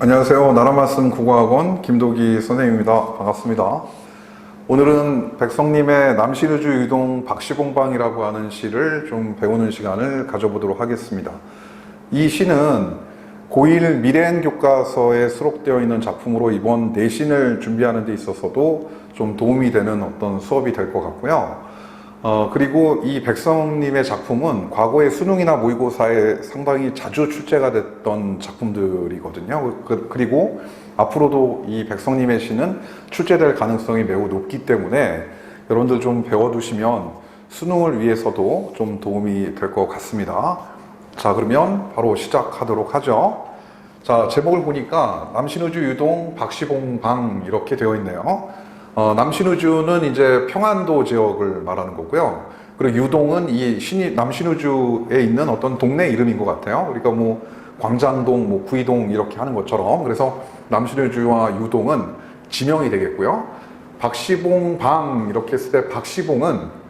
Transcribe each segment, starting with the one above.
안녕하세요. 나라말씀 국어학원 김도기 선생님입니다. 반갑습니다. 오늘은 백성님의 남신우주 유동 박시공방이라고 하는 시를 좀 배우는 시간을 가져보도록 하겠습니다. 이 시는 고1 미래엔 교과서에 수록되어 있는 작품으로 이번 내신을 준비하는 데 있어서도 좀 도움이 되는 어떤 수업이 될 것 같고요. 어, 그리고 이 백성님의 작품은 과거의 수능이나 모의고사에 상당히 자주 출제가 됐던 작품들이거든요. 그, 그리고 앞으로도 이 백성님의 시는 출제될 가능성이 매우 높기 때문에 여러분들 좀 배워두시면 수능을 위해서도 좀 도움이 될 것 같습니다. 자, 그러면 바로 시작하도록 하죠. 자, 제목을 보니까 남신우주 유동 박시봉 방 이렇게 되어 있네요. 어, 남신우주는 이제 평안도 지역을 말하는 거고요. 그리고 유동은 이 신이 남신우주에 있는 어떤 동네 이름인 것 같아요. 그러니까 뭐 광장동, 뭐 구이동 이렇게 하는 것처럼 그래서 남신우주와 유동은 지명이 되겠고요. 박시봉 방 이렇게 했을 때 박시봉은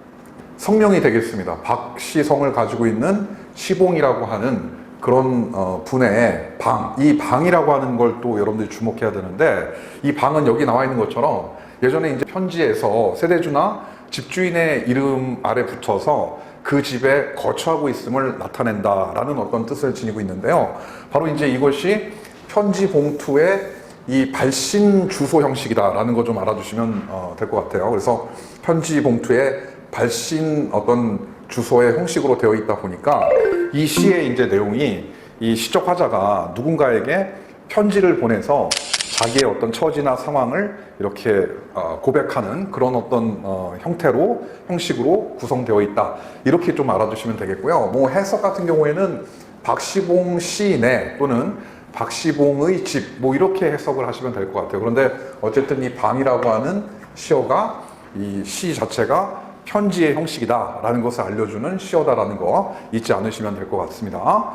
성명이 되겠습니다. 박시성을 가지고 있는 시봉이라고 하는 그런 어, 분의 방, 이 방이라고 하는 걸 또 여러분들이 주목해야 되는데 이 방은 여기 나와 있는 것처럼 예전에 이제 편지에서 세대주나 집주인의 이름 아래 붙어서 그 집에 거처하고 있음을 나타낸다라는 어떤 뜻을 지니고 있는데요. 바로 이제 이것이 편지 봉투의 이 발신 주소 형식이다라는 거 좀 알아두시면 어, 될것 같아요. 그래서 편지 봉투에 발신 어떤 주소의 형식으로 되어 있다 보니까 이 시의 이제 내용이 이 시적 화자가 누군가에게 편지를 보내서 자기의 어떤 처지나 상황을 이렇게 어, 고백하는 그런 어떤 어, 형태로 형식으로 구성되어 있다 이렇게 좀 알아두시면 되겠고요. 뭐 해석 같은 경우에는 박시봉 시내 또는 박시봉의 집 뭐 이렇게 해석을 하시면 될 것 같아요. 그런데 어쨌든 이 방이라고 하는 시어가 이 시 자체가 편지의 형식이다라는 것을 알려주는 시어다라는 거 잊지 않으시면 될 것 같습니다.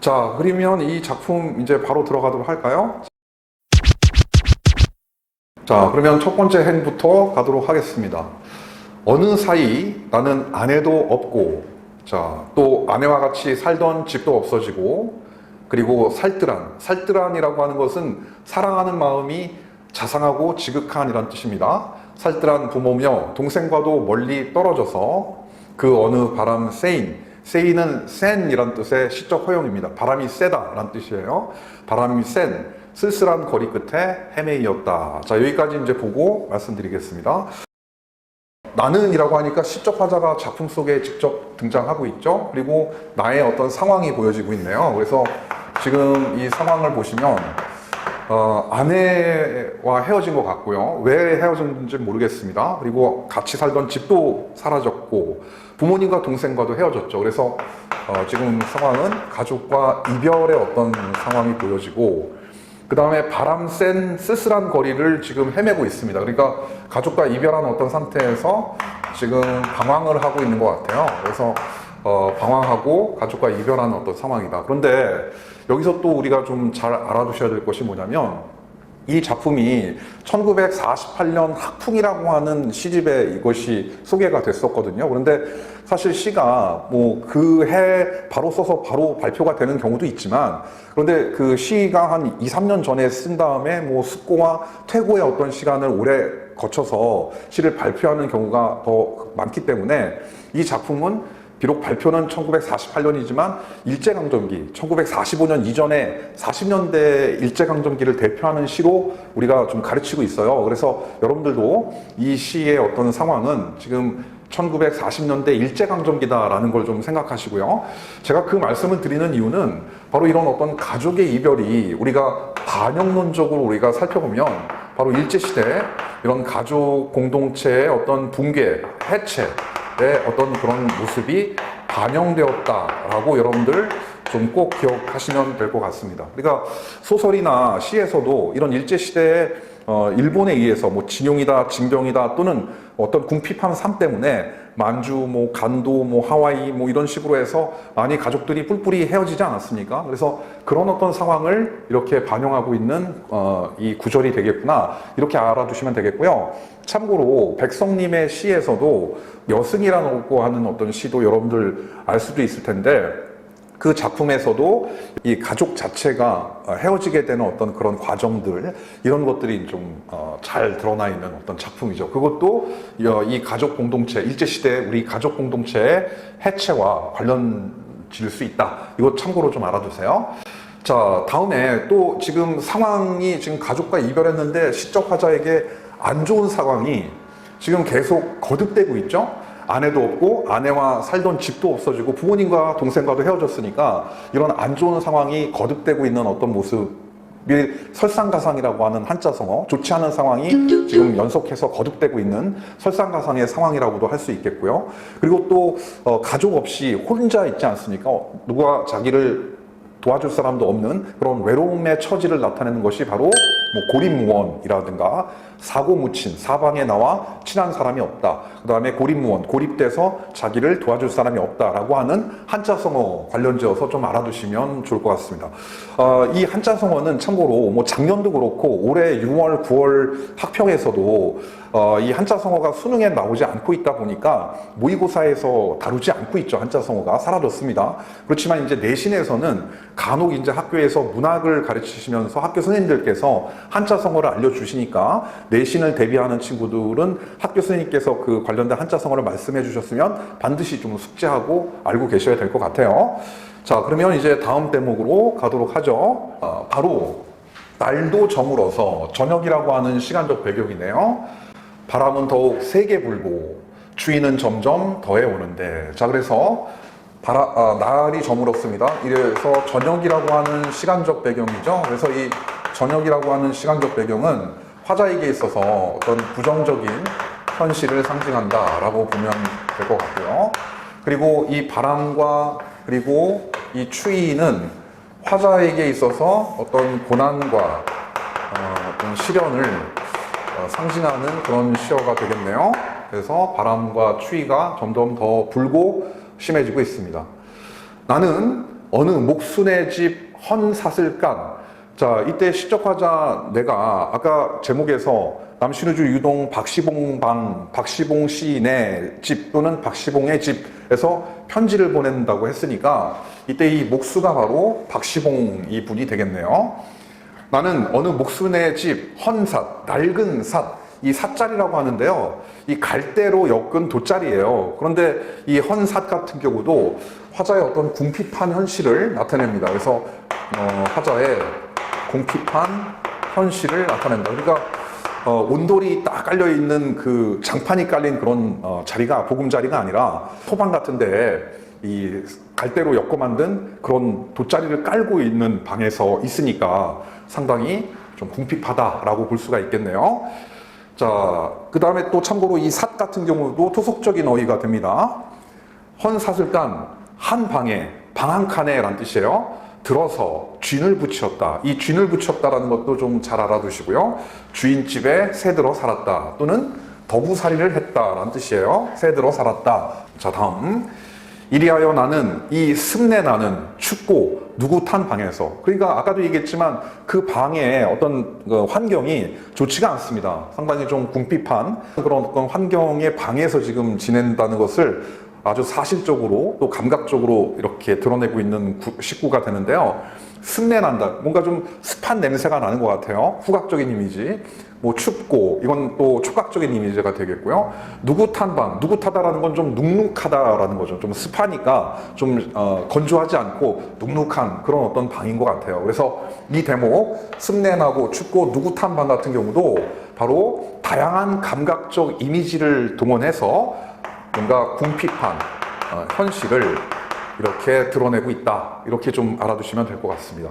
자, 그러면 이 작품 이제 바로 들어가도록 할까요? 자, 그러면 첫 번째 행부터 가도록 하겠습니다. 어느 사이 나는 아내도 없고, 자, 또 아내와 같이 살던 집도 없어지고, 그리고 살뜰한, 살뜰한이라고 하는 것은 사랑하는 마음이 자상하고 지극한이란 뜻입니다. 살뜰한 부모며 동생과도 멀리 떨어져서 그 어느 바람 세인, 세인은 센이란 뜻의 시적 허용입니다. 바람이 세다란 뜻이에요. 바람이 센, 쓸쓸한 거리 끝에 헤매이었다. 자, 여기까지 이제 보고 말씀드리겠습니다. 나는이라고 하니까 시적 화자가 작품 속에 직접 등장하고 있죠. 그리고 나의 어떤 상황이 보여지고 있네요. 그래서 지금 이 상황을 보시면 어, 아내와 헤어진 것 같고요. 왜 헤어졌는지 모르겠습니다. 그리고 같이 살던 집도 사라졌고 부모님과 동생과도 헤어졌죠. 그래서 어, 지금 상황은 가족과 이별의 어떤 상황이 보여지고 그 다음에 바람 센 쓸쓸한 거리를 지금 헤매고 있습니다. 그러니까 가족과 이별한 어떤 상태에서 지금 방황을 하고 있는 것 같아요. 그래서 어, 방황하고 가족과 이별하는 어떤 상황이다. 그런데 여기서 또 우리가 좀 잘 알아두셔야 될 것이 뭐냐면 이 작품이 1948년 학풍이라고 하는 시집에 이것이 소개가 됐었거든요. 그런데 사실 시가 뭐 그 해 바로 써서 바로 발표가 되는 경우도 있지만 그런데 그 시가 한 2, 3년 전에 쓴 다음에 뭐 숙고와 퇴고의 어떤 시간을 오래 거쳐서 시를 발표하는 경우가 더 많기 때문에 이 작품은 비록 발표는 1948년이지만 일제강점기, 1945년 이전에 40년대 일제강점기를 대표하는 시로 우리가 좀 가르치고 있어요. 그래서 여러분들도 이 시의 어떤 상황은 지금 1940년대 일제강점기다라는 걸 좀 생각하시고요. 제가 그 말씀을 드리는 이유는 바로 이런 어떤 가족의 이별이 우리가 반영론적으로 우리가 살펴보면 바로 일제시대 이런 가족 공동체의 어떤 붕괴, 해체, 의 어떤 그런 모습이 반영되었다라고 여러분들 좀 꼭 기억하시면 될 것 같습니다. 그러니까 소설이나 시에서도 이런 일제시대에 어, 일본에 의해서 뭐 진용이다, 징병이다 또는 어떤 궁핍한 삶 때문에 만주, 뭐 간도, 뭐 하와이 뭐 이런 식으로 해서 많이 가족들이 뿔뿔이 헤어지지 않았습니까? 그래서 그런 어떤 상황을 이렇게 반영하고 있는 어, 이 구절이 되겠구나 이렇게 알아두시면 되겠고요. 참고로 백성님의 시에서도 여승이라고 하는 어떤 시도 여러분들 알 수도 있을 텐데 그 작품에서도 이 가족 자체가 어, 헤어지게 되는 어떤 그런 과정들 이런 것들이 좀 잘 드러나 있는 어떤 작품이죠. 그것도 어, 이 가족 공동체 일제 시대 우리 가족 공동체의 해체와 관련 지을 수 있다. 이거 참고로 좀 알아두세요. 자, 다음에 또 지금 상황이 지금 가족과 이별했는데 시적 화자에게 안 좋은 상황이 지금 계속 거듭되고 있죠. 아내도 없고 아내와 살던 집도 없어지고 부모님과 동생과도 헤어졌으니까 이런 안 좋은 상황이 거듭되고 있는 어떤 모습 이 설상가상이라고 하는 한자 성어 좋지 않은 상황이 지금 연속해서 거듭되고 있는 설상가상의 상황이라고도 할 수 있겠고요. 그리고 또 어, 가족 없이 혼자 있지 않습니까? 어, 누가 자기를 도와줄 사람도 없는 그런 외로움의 처지를 나타내는 것이 바로 뭐 고립무원이라든가 사고 무친 사방에 나와 친한 사람이 없다. 그 다음에 고립무원 고립돼서 자기를 도와줄 사람이 없다라고 하는 한자 성어 관련지어서 좀 알아두시면 좋을 것 같습니다. 어, 이 한자 성어는 참고로 뭐 작년도 그렇고 올해 6월 9월 학평에서도 어, 이 한자 성어가 수능에 나오지 않고 있다 보니까 모의고사에서 다루지 않고 있죠. 한자 성어가 사라졌습니다. 그렇지만 이제 내신에서는 간혹 이제 학교에서 문학을 가르치시면서 학교 선생님들께서 한자 성어를 알려주시니까 내신을 대비하는 친구들은 학교 선생님께서 그 관련된 한자 성어를 말씀해 주셨으면 반드시 좀 숙지하고 알고 계셔야 될 것 같아요. 자, 그러면 이제 다음 대목으로 가도록 하죠. 어, 바로 날도 저물어서 저녁이라고 하는 시간적 배경이네요. 바람은 더욱 세게 불고 추위는 점점 더해 오는데 자 그래서 바라, 아, 날이 저물었습니다. 이래서 저녁이라고 하는 시간적 배경이죠. 그래서 이 저녁이라고 하는 시간적 배경은 화자에게 있어서 어떤 부정적인 현실을 상징한다라고 보면 될 것 같고요. 그리고 이 바람과 그리고 이 추위는 화자에게 있어서 어떤 고난과 어, 어떤 시련을 어, 상징하는 그런 시어가 되겠네요. 그래서 바람과 추위가 점점 더 불고 심해지고 있습니다. 나는 어느 목순의 집 헌 사슬간. 자, 이때 시적화자 내가 아까 제목에서 남신우주 유동 박시봉 방, 박시봉 시인의 집 또는 박시봉의 집에서 편지를 보낸다고 했으니까 이때 이 목수가 바로 박시봉 이 분이 되겠네요. 나는 어느 목순의 집 헌삿, 낡은 삿, 이 삿자리라고 하는데요. 이 갈대로 엮은 돗자리예요. 그런데 이 헌삿 같은 경우도 화자의 어떤 궁핍한 현실을 나타냅니다. 그래서 어, 화자의 궁핍한 현실을 나타낸다. 그러니까 어, 온돌이 딱 깔려 있는 그 장판이 깔린 그런 어, 자리가 보금 자리가 아니라 토방 같은데 이 갈대로 엮어 만든 그런 돗자리를 깔고 있는 방에서 있으니까 상당히 좀 궁핍하다라고 볼 수가 있겠네요. 자, 그 다음에 또 참고로 이 삿 같은 경우도 토속적인 어휘가 됩니다. 헌사슬단 한 방에 방 한 칸에란 뜻이에요. 들어서 쥔을 붙였다. 이 쥔을 붙였다라는 것도 좀 잘 알아두시고요. 주인집에 새들어 살았다. 또는 더부살이를 했다라는 뜻이에요. 새들어 살았다. 자, 다음. 이리하여 나는 이 습내 나는 춥고 누구 탄 방에서 그러니까 아까도 얘기했지만 그 방의 어떤 그 환경이 좋지가 않습니다. 상당히 좀 궁핍한 그런 어떤 환경의 방에서 지금 지낸다는 것을 아주 사실적으로 또 감각적으로 이렇게 드러내고 있는 구- 식구가 되는데요. 습내 난다. 뭔가 좀 습한 냄새가 나는 것 같아요. 후각적인 이미지. 뭐 춥고 이건 또 촉각적인 이미지가 되겠고요. 누구 탄 방, 누구 타다라는 건 좀 눅눅하다라는 거죠. 좀 습하니까 좀 어, 건조하지 않고 눅눅한 그런 어떤 방인 것 같아요. 그래서 이 대목 습내 나고 춥고 누구 탄 방 같은 경우도 바로 다양한 감각적 이미지를 동원해서 뭔가 궁핍한 어, 현실을 이렇게 드러내고 있다. 이렇게 좀 알아두시면 될 것 같습니다.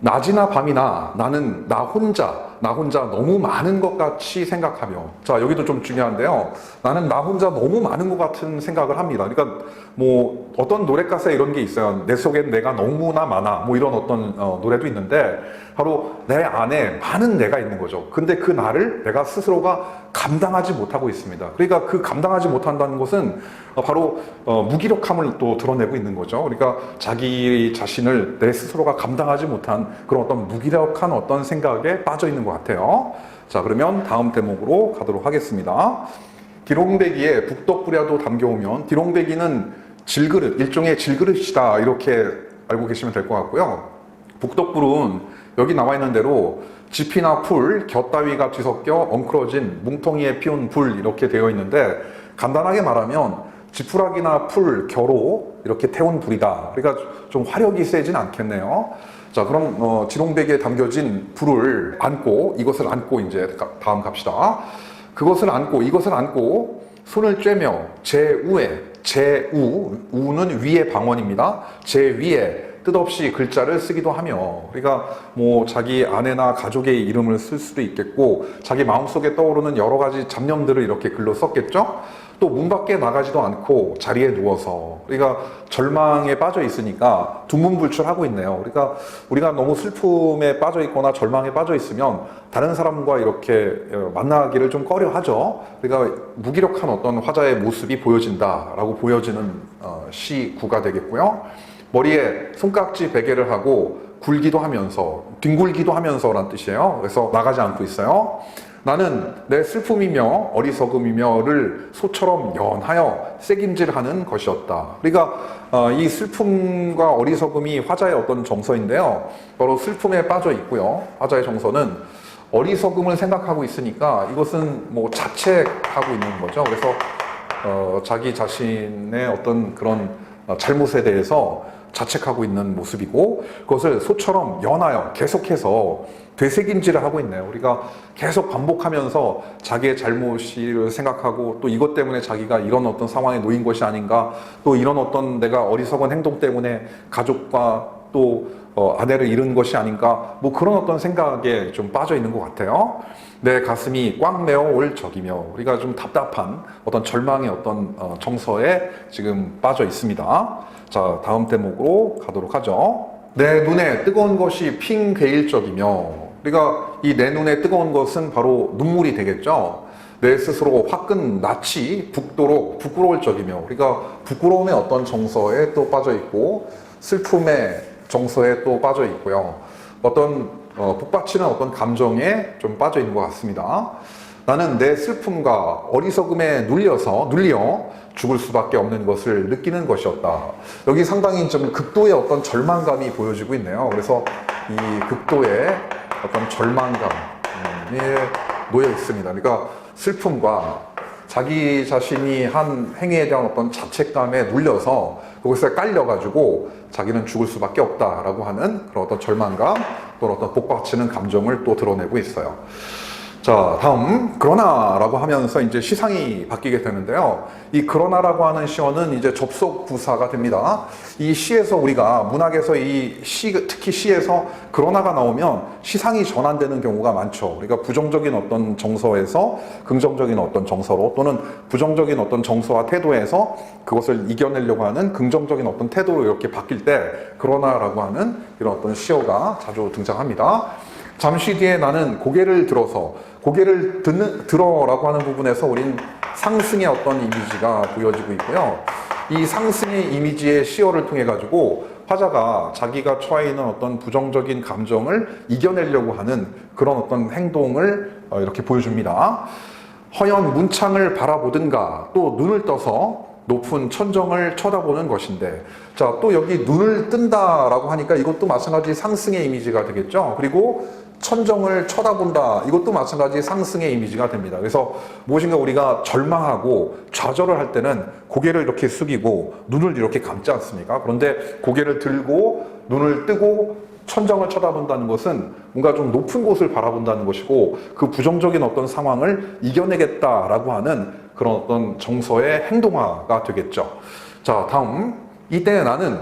낮이나 밤이나 나는 나 혼자, 나 혼자 너무 많은 것 같이 생각하며. 자, 여기도 좀 중요한데요. 나는 나 혼자 너무 많은 것 같은 생각을 합니다. 그러니까 뭐 어떤 노래 가사에 이런 게 있어요. 내 속엔 내가 너무나 많아. 뭐 이런 어떤 어, 노래도 있는데 바로 내 안에 많은 내가 있는 거죠. 근데 그 나를 내가 스스로가 감당하지 못하고 있습니다. 그러니까 그 감당하지 못한다는 것은 어, 바로 어, 무기력함을 또 드러내고 있는 거죠. 그러니까 자기 자신을 내 스스로가 감당하지 못한 그런 어떤 무기력한 어떤 생각에 빠져 있는 것 같아요. 자, 그러면 다음 대목으로 가도록 하겠습니다. 디롱배기에 북덕부랴도 담겨오면 디롱배기는 질그릇, 일종의 질그릇이다 이렇게 알고 계시면 될 것 같고요. 북덕불은 여기 나와 있는 대로 지피나 풀, 곁 따위가 뒤섞여 엉클어진 뭉텅이에 피운 불 이렇게 되어 있는데 간단하게 말하면 지푸라기나 풀, 겨로 이렇게 태운 불이다. 그러니까 좀 화력이 세진 않겠네요. 자, 그럼 어, 지롱백에 담겨진 불을 안고 이것을 안고 이제 가- 다음 갑시다. 그것을 안고 이것을 안고 손을 쬐며 제 우에 제우 우는 위의 방언입니다. 제 위에 뜻없이 글자를 쓰기도 하며 그러니까 뭐 자기 아내나 가족의 이름을 쓸 수도 있겠고 자기 마음속에 떠오르는 여러 가지 잡념들을 이렇게 글로 썼겠죠. 또 문 밖에 나가지도 않고 자리에 누워서 그러니까 절망에 빠져 있으니까 두문불출하고 있네요. 그러니까 우리가 너무 슬픔에 빠져 있거나 절망에 빠져 있으면 다른 사람과 이렇게 어, 만나기를 좀 꺼려 하죠. 그러니까 무기력한 어떤 화자의 모습이 보여진다라고 보여지는 어, 시구가 되겠고요. 머리에 손깍지 베개를 하고 굴기도 하면서 뒹굴기도 하면서란 뜻이에요. 그래서 나가지 않고 있어요. 나는 내 슬픔이며 어리석음이며를 소처럼 연하여 새김질하는 것이었다. 그러니까 어, 이 슬픔과 어리석음이 화자의 어떤 정서인데요. 바로 슬픔에 빠져 있고요. 화자의 정서는 어리석음을 생각하고 있으니까 이것은 뭐 자책하고 있는 거죠. 그래서 어, 자기 자신의 어떤 그런 어, 잘못에 대해서 자책하고 있는 모습이고 그것을 소처럼 연하여 계속해서 되새김질을 하고 있네요. 우리가 계속 반복하면서 자기의 잘못을 생각하고 또 이것 때문에 자기가 이런 어떤 상황에 놓인 것이 아닌가 또 이런 어떤 내가 어리석은 행동 때문에 가족과 또 어, 아내를 잃은 것이 아닌가 뭐 그런 어떤 생각에 좀 빠져 있는 것 같아요. 내 가슴이 꽉 메어올 적이며 우리가 좀 답답한 어떤 절망의 어떤 어, 정서에 지금 빠져 있습니다. 자 다음 대목으로 가도록 하죠. 내 눈에 뜨거운 것이 핑 괴일 적이며 우리가 이 내 눈에 뜨거운 것은 바로 눈물이 되겠죠. 내 스스로 화끈 낯이 붓도록 부끄러울 적이며 우리가 부끄러움의 어떤 정서에 또 빠져 있고 슬픔의 정서에 또 빠져 있고요. 어떤 어, 복받치는 어떤 감정에 좀 빠져 있는 것 같습니다. 나는 내 슬픔과 어리석음에 눌려서 눌려 죽을 수밖에 없는 것을 느끼는 것이었다. 여기 상당히 좀 극도의 어떤 절망감이 보여지고 있네요. 그래서 이 극도의 어떤 절망감에 놓여 있습니다. 그러니까 슬픔과 자기 자신이 한 행위에 대한 어떤 자책감에 눌려서 그것에 깔려가지고 자기는 죽을 수밖에 없다라고 하는 그런 어떤 절망감 또는 어떤 복받치는 감정을 또 드러내고 있어요. 자, 다음 그러나라고 하면서 이제 시상이 바뀌게 되는데요. 이 그러나라고 하는 시어는 이제 접속 부사가 됩니다. 이 시에서 우리가 문학에서 이 시, 특히 시에서 그러나가 나오면 시상이 전환되는 경우가 많죠. 그러니까 부정적인 어떤 정서에서 긍정적인 어떤 정서로 또는 부정적인 어떤 정서와 태도에서 그것을 이겨내려고 하는 긍정적인 어떤 태도로 이렇게 바뀔 때 그러나라고 하는 이런 어떤 시어가 자주 등장합니다. 잠시 뒤에 나는 고개를 들어서 고개를 듣는 들어라고 하는 부분에서 우린 상승의 어떤 이미지가 보여지고 있고요. 이 상승의 이미지의 시어를 통해 가지고 화자가 자기가 처해 있는 어떤 부정적인 감정을 이겨내려고 하는 그런 어떤 행동을 어, 이렇게 보여줍니다. 허연 문창을 바라보든가 또 눈을 떠서 높은 천정을 쳐다보는 것인데 자 또 여기 눈을 뜬다라고 하니까 이것도 마찬가지 상승의 이미지가 되겠죠 그리고 천정을 쳐다본다 이것도 마찬가지 상승의 이미지가 됩니다 그래서 무엇인가 우리가 절망하고 좌절을 할 때는 고개를 이렇게 숙이고 눈을 이렇게 감지 않습니까 그런데 고개를 들고 눈을 뜨고 천정을 쳐다본다는 것은 뭔가 좀 높은 곳을 바라본다는 것이고 그 부정적인 어떤 상황을 이겨내겠다라고 하는 그런 어떤 정서의 행동화가 되겠죠. 자, 다음. 이때 나는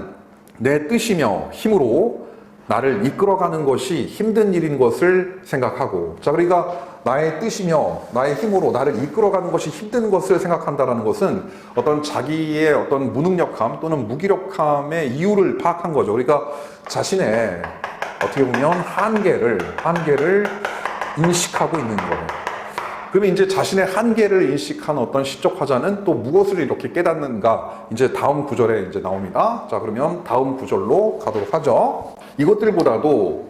내 뜻이며 힘으로 나를 이끌어가는 것이 힘든 일인 것을 생각하고 자 그러니까 나의 뜻이며 나의 힘으로 나를 이끌어가는 것이 힘든 것을 생각한다라는 것은 어떤 자기의 어떤 무능력함 또는 무기력함의 이유를 파악한 거죠 그러니까 자신의 어떻게 보면 한계를 한계를 인식하고 있는 거예요 그러면 이제 자신의 한계를 인식한 어떤 시적 화자는 또 무엇을 이렇게 깨닫는가 이제 다음 구절에 이제 나옵니다. 자 그러면 다음 구절로 가도록 하죠. 이것들보다도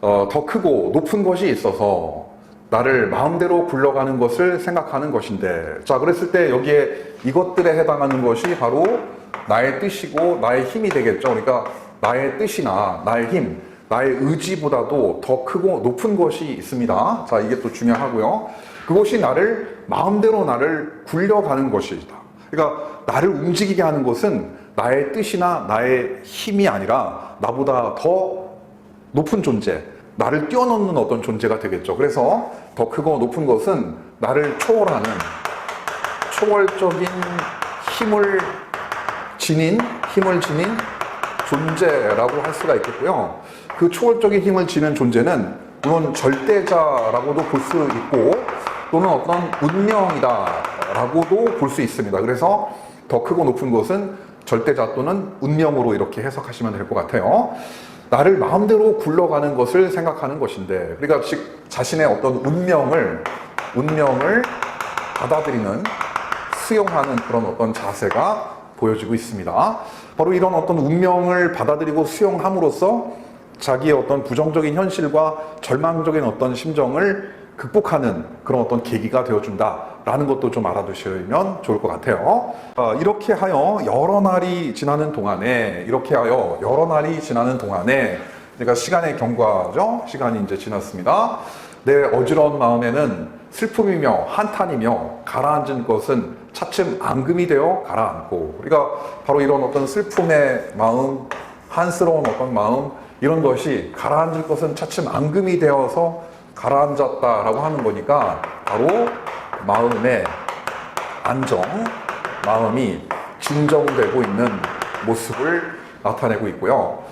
어, 더 크고 높은 것이 있어서 나를 마음대로 굴러가는 것을 생각하는 것인데 자 그랬을 때 여기에 이것들에 해당하는 것이 바로 나의 뜻이고 나의 힘이 되겠죠. 그러니까 나의 뜻이나 나의 힘, 나의 의지보다도 더 크고 높은 것이 있습니다. 자, 이게 또 중요하고요. 그것이 나를 마음대로 나를 굴려가는 것이다. 그러니까 나를 움직이게 하는 것은 나의 뜻이나 나의 힘이 아니라 나보다 더 높은 존재, 나를 뛰어넘는 어떤 존재가 되겠죠. 그래서 더 크고 높은 것은 나를 초월하는 초월적인 힘을 지닌, 힘을 지닌 존재라고 할 수가 있겠고요. 그 초월적인 힘을 지닌 존재는 물론 절대자라고도 볼 수 있고 또는 어떤 운명이다라고도 볼 수 있습니다. 그래서 더 크고 높은 것은 절대자 또는 운명으로 이렇게 해석하시면 될 것 같아요. 나를 마음대로 굴러가는 것을 생각하는 것인데, 그러니까 즉 자신의 어떤 운명을 운명을 받아들이는 수용하는 그런 어떤 자세가 보여지고 있습니다. 바로 이런 어떤 운명을 받아들이고 수용함으로써 자기의 어떤 부정적인 현실과 절망적인 어떤 심정을 극복하는 그런 어떤 계기가 되어준다 라는 것도 좀 알아두시면 좋을 것 같아요. 어, 이렇게 하여 여러 날이 지나는 동안에 이렇게 하여 여러 날이 지나는 동안에 그러니까 시간의 경과죠. 시간이 이제 지났습니다. 내 어지러운 마음에는 슬픔이며 한탄이며 가라앉은 것은 차츰 앙금이 되어 가라앉고 우리가 바로 이런 어떤 슬픔의 마음, 한스러운 어떤 마음 이런 것이 가라앉을 것은 차츰 앙금이 되어서 가라앉았다라고 하는 거니까 바로 마음의 안정, 마음이 진정되고 있는 모습을 나타내고 있고요.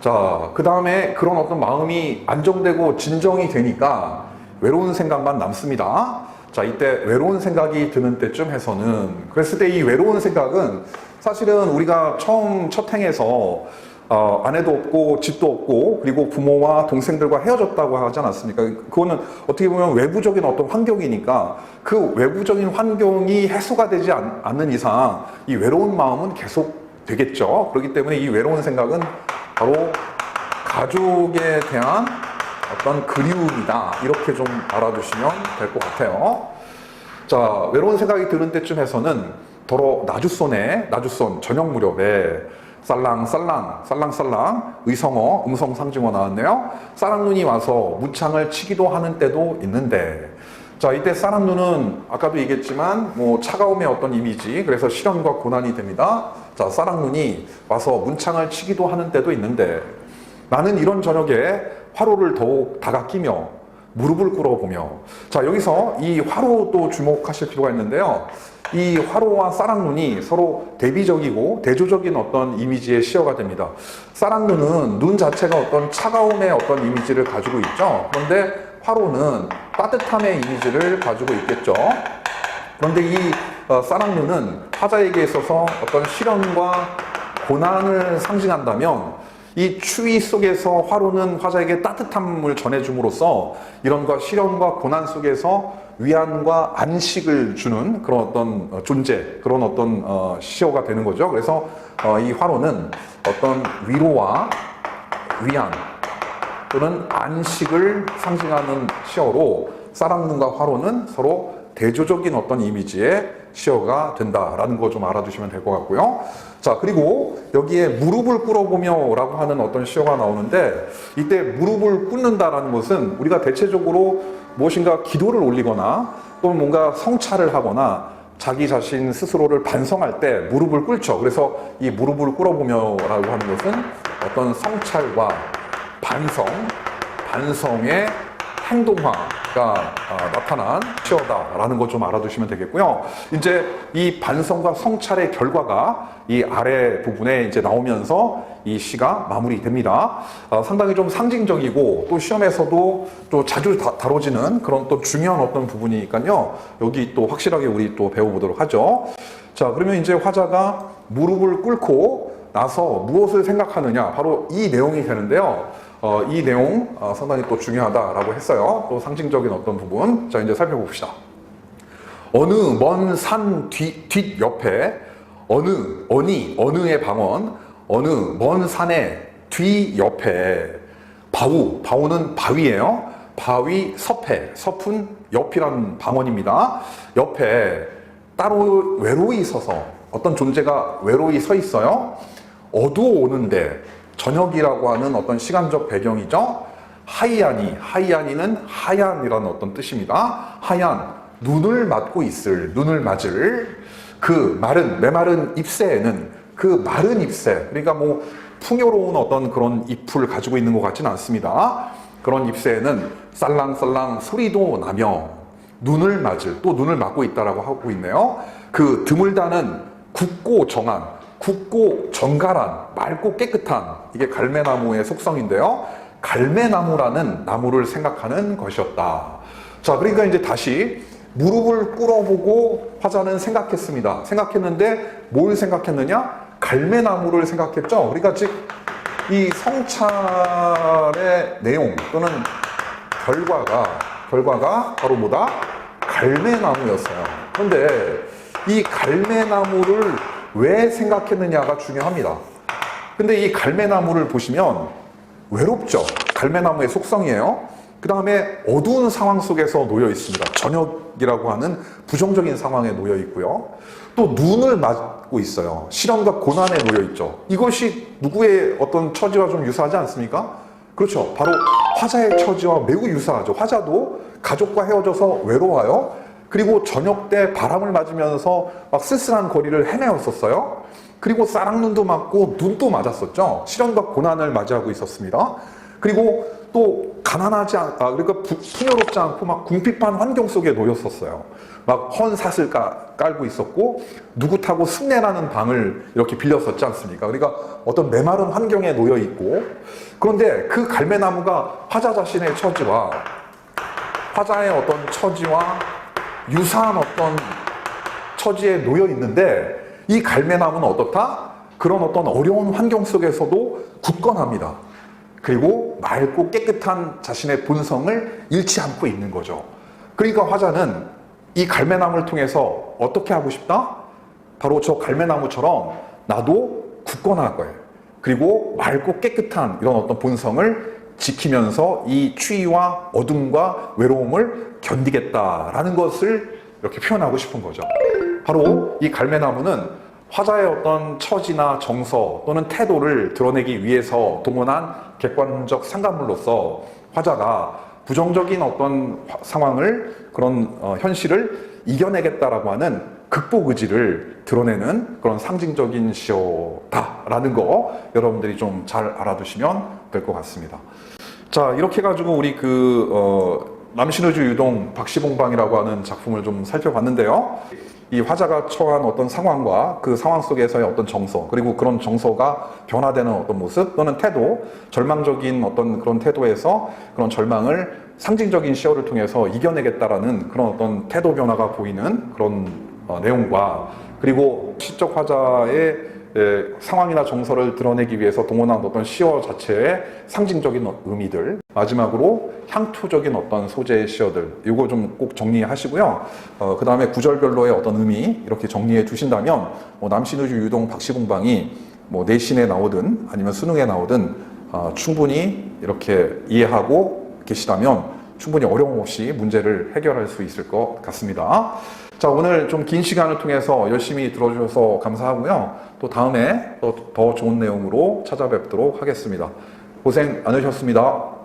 자, 그 다음에 그런 어떤 마음이 안정되고 진정이 되니까 외로운 생각만 남습니다. 자, 이때 외로운 생각이 드는 때쯤 해서는, 그랬을 때 이 외로운 생각은 사실은 우리가 처음 첫 행에서 어, 아내도 없고 집도 없고 그리고 부모와 동생들과 헤어졌다고 하지 않았습니까? 그거는 어떻게 보면 외부적인 어떤 환경이니까 그 외부적인 환경이 해소가 되지 않, 않는 이상 이 외로운 마음은 계속 되겠죠. 그렇기 때문에 이 외로운 생각은 바로 가족에 대한 어떤 그리움이다. 이렇게 좀 알아두시면 될 것 같아요. 자, 외로운 생각이 드는 때쯤에서는 더러 나주손에, 나주손 저녁 무렵에 쌀랑쌀랑, 쌀랑쌀랑, 의성어, 음성 상징어 나왔네요. 쌀랑눈이 와서 문창을 치기도 하는 때도 있는데, 자, 이때 쌀랑눈은 아까도 얘기했지만, 뭐, 차가움의 어떤 이미지, 그래서 시련과 고난이 됩니다. 자, 쌀랑눈이 와서 문창을 치기도 하는 때도 있는데, 나는 이런 저녁에 화로를 더욱 다가끼며 무릎을 꿇어보며. 자 여기서 이 화로도 주목하실 필요가 있는데요 이 화로와 쌀랑눈이 서로 대비적이고 대조적인 어떤 이미지의 시어가 됩니다. 쌀랑눈은 눈 자체가 어떤 차가움의 어떤 이미지를 가지고 있죠. 그런데 화로는 따뜻함의 이미지를 가지고 있겠죠. 그런데 이 어, 쌀랑눈은 화자에게 있어서 어떤 시련과 고난을 상징한다면 이 추위 속에서 화로는 화자에게 따뜻함을 전해줌으로써 이런과 시련과 고난 속에서 위안과 안식을 주는 그런 어떤 어, 존재, 그런 어떤 어, 시어가 되는 거죠. 그래서 어, 이 화로는 어떤 위로와 위안 또는 안식을 상징하는 시어로 쌀랑눈과 화로는 서로 대조적인 어떤 이미지의 시어가 된다라는 거 좀 알아두시면 될 것 같고요. 자, 그리고 여기에 무릎을 꿇어보며 라고 하는 어떤 시어가 나오는데 이때 무릎을 꿇는다라는 것은 우리가 대체적으로 무엇인가 기도를 올리거나 또는 뭔가 성찰을 하거나 자기 자신 스스로를 반성할 때 무릎을 꿇죠. 그래서 이 무릎을 꿇어보며 라고 하는 것은 어떤 성찰과 반성, 반성의 행동화가 어, 나타난 시어다라는 것 좀 알아두시면 되겠고요. 이제 이 반성과 성찰의 결과가 이 아래 부분에 이제 나오면서 이 시가 마무리됩니다. 어, 상당히 좀 상징적이고 또 시험에서도 또 자주 다, 다뤄지는 그런 또 중요한 어떤 부분이니까요. 여기 또 확실하게 우리 또 배워보도록 하죠. 자, 그러면 이제 화자가 무릎을 꿇고 나서 무엇을 생각하느냐 바로 이 내용이 되는데요. 어, 이 내용 어, 상당히 또 중요하다라고 했어요. 또 상징적인 어떤 부분. 자, 이제 살펴봅시다. 어느 먼산 뒤, 뒷 옆에 어느, 어니, 어느의 방언, 어느 먼 산의 뒤 옆에 바우, 바우는 바위예요. 바위 섭해, 섭은 옆이란 방언입니다. 옆에 따로 외로이 서서 어떤 존재가 외로이 서 있어요. 어두워 오는데 저녁이라고 하는 어떤 시간적 배경이죠. 하이아니, 하이아니는 하얀이라는 어떤 뜻입니다. 하얀, 눈을 맞고 있을, 눈을 맞을 그 마른, 메마른 잎새에는 그 마른 잎새, 그러니까 뭐 풍요로운 어떤 그런 잎을 가지고 있는 것 같지는 않습니다. 그런 잎새에는 쌀랑쌀랑 소리도 나며 눈을 맞을, 또 눈을 맞고 있다라고 하고 있네요. 그 드물다는 굳고 정한, 굳고 정갈한, 맑고 깨끗한 이게 갈매나무의 속성인데요. 갈매나무라는 나무를 생각하는 것이었다. 자, 그러니까 이제 다시 무릎을 꿇어보고 화자는 생각했습니다. 생각했는데 뭘 생각했느냐? 갈매나무를 생각했죠. 그러니까 즉 이 성찰의 내용 또는 결과가 결과가 바로 뭐다? 갈매나무였어요. 그런데 이 갈매나무를 왜 생각했느냐가 중요합니다. 근데 이 갈매나무를 보시면 외롭죠. 갈매나무의 속성이에요. 그 다음에 어두운 상황 속에서 놓여 있습니다. 저녁이라고 하는 부정적인 상황에 놓여 있고요. 또 눈을 맞고 있어요. 시련과 고난에 놓여 있죠. 이것이 누구의 어떤 처지와 좀 유사하지 않습니까? 그렇죠. 바로 화자의 처지와 매우 유사하죠. 화자도 가족과 헤어져서 외로워요. 그리고 저녁 때 바람을 맞으면서 막 쓸쓸한 거리를 헤매었었어요. 그리고 쌀랑눈도 맞고 눈도 맞았었죠. 시련과 고난을 맞이하고 있었습니다. 그리고 또 가난하지 않, 아, 그러니까 부- 풍요롭지 않고 막 궁핍한 환경 속에 놓였었어요. 막 헌 사슬 까, 깔고 있었고 누구 타고 습내라는 방을 이렇게 빌렸었지 않습니까? 그러니까 어떤 메마른 환경에 놓여 있고 그런데 그 갈매나무가 화자 자신의 처지와 화자의 어떤 처지와 유사한 어떤 처지에 놓여 있는데 이 갈매나무는 어떻다? 그런 어떤 어려운 환경 속에서도 굳건합니다. 그리고 맑고 깨끗한 자신의 본성을 잃지 않고 있는 거죠. 그러니까 화자는 이 갈매나무를 통해서 어떻게 하고 싶다? 바로 저 갈매나무처럼 나도 굳건할 거예요. 그리고 맑고 깨끗한 이런 어떤 본성을 지키면서 이 추위와 어둠과 외로움을 견디겠다라는 것을 이렇게 표현하고 싶은 거죠. 바로 이 갈매나무는 화자의 어떤 처지나 정서 또는 태도를 드러내기 위해서 동원한 객관적 상관물로서 화자가 부정적인 어떤 화- 상황을 그런 어, 현실을 이겨내겠다라고 하는 극복 의지를 드러내는 그런 상징적인 시어다라는 거 여러분들이 좀 잘 알아두시면 될 것 같습니다. 자 이렇게 해가지고 우리 그 어, 남신의주 유동 박시봉방이라고 하는 작품을 좀 살펴봤는데요. 이 화자가 처한 어떤 상황과 그 상황 속에서의 어떤 정서 그리고 그런 정서가 변화되는 어떤 모습 또는 태도 절망적인 어떤 그런 태도에서 그런 절망을 상징적인 시어를 통해서 이겨내겠다라는 그런 어떤 태도 변화가 보이는 그런 어, 내용과 그리고 시적 화자의 에, 상황이나 정서를 드러내기 위해서 동원한 어떤 시어 자체의 상징적인 어- 의미들 마지막으로 향토적인 어떤 소재의 시어들 이거 좀 꼭 정리하시고요 어, 그 다음에 구절별로의 어떤 의미 이렇게 정리해 두신다면 뭐 남신우주 유동 박시공방이 뭐 내신에 나오든 아니면 수능에 나오든 어, 충분히 이렇게 이해하고 계시다면 충분히 어려움 없이 문제를 해결할 수 있을 것 같습니다. 자, 오늘 좀 긴 시간을 통해서 열심히 들어주셔서 감사하고요. 또 다음에 또 더 좋은 내용으로 찾아뵙도록 하겠습니다. 고생 많으셨습니다.